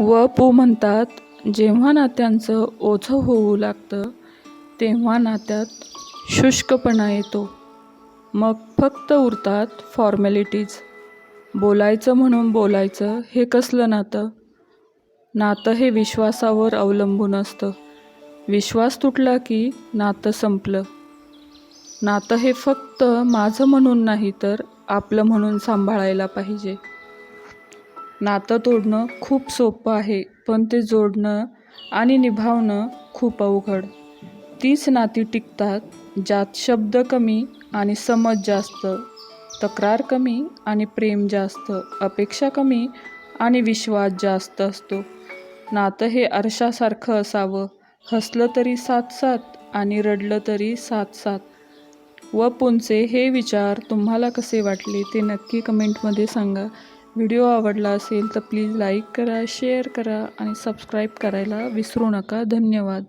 व पु म्हणतात जेव्हा नात्यांचं ओझं होऊ लागतं तेव्हा नात्यात शुष्कपणा येतो. मग फक्त उरतात फॉर्मॅलिटीज बोलायचं म्हणून बोलायचं हे कसलं नातं? नातं हे विश्वासावर अवलंबून असतं. विश्वास तुटला की नातं संपलं. नातं हे फक्त माझं म्हणून नाही तर आपलं म्हणून सांभाळायला पाहिजे. नातं तोडणं खूप सोपं आहे पण ते जोडणं आणि निभावणं खूप अवघड. तीच नाती टिकतात ज्यात शब्द कमी आणि समज जास्त तक्रार कमी आणि प्रेम जास्त अपेक्षा कमी आणि विश्वास जास्त असतो. नातं हे आरशासारखं असावं हसलं तरी साथ साथ आणि रडलं तरी साथ साथ व पुंचे हे विचार तुम्हाला कसे वाटले ते नक्की कमेंटमध्ये सांगा. व्हिडिओ आवडला असेल तर प्लीज लाईक करा शेअर करा आणि सबस्क्राईब करायला विसरू नका. धन्यवाद.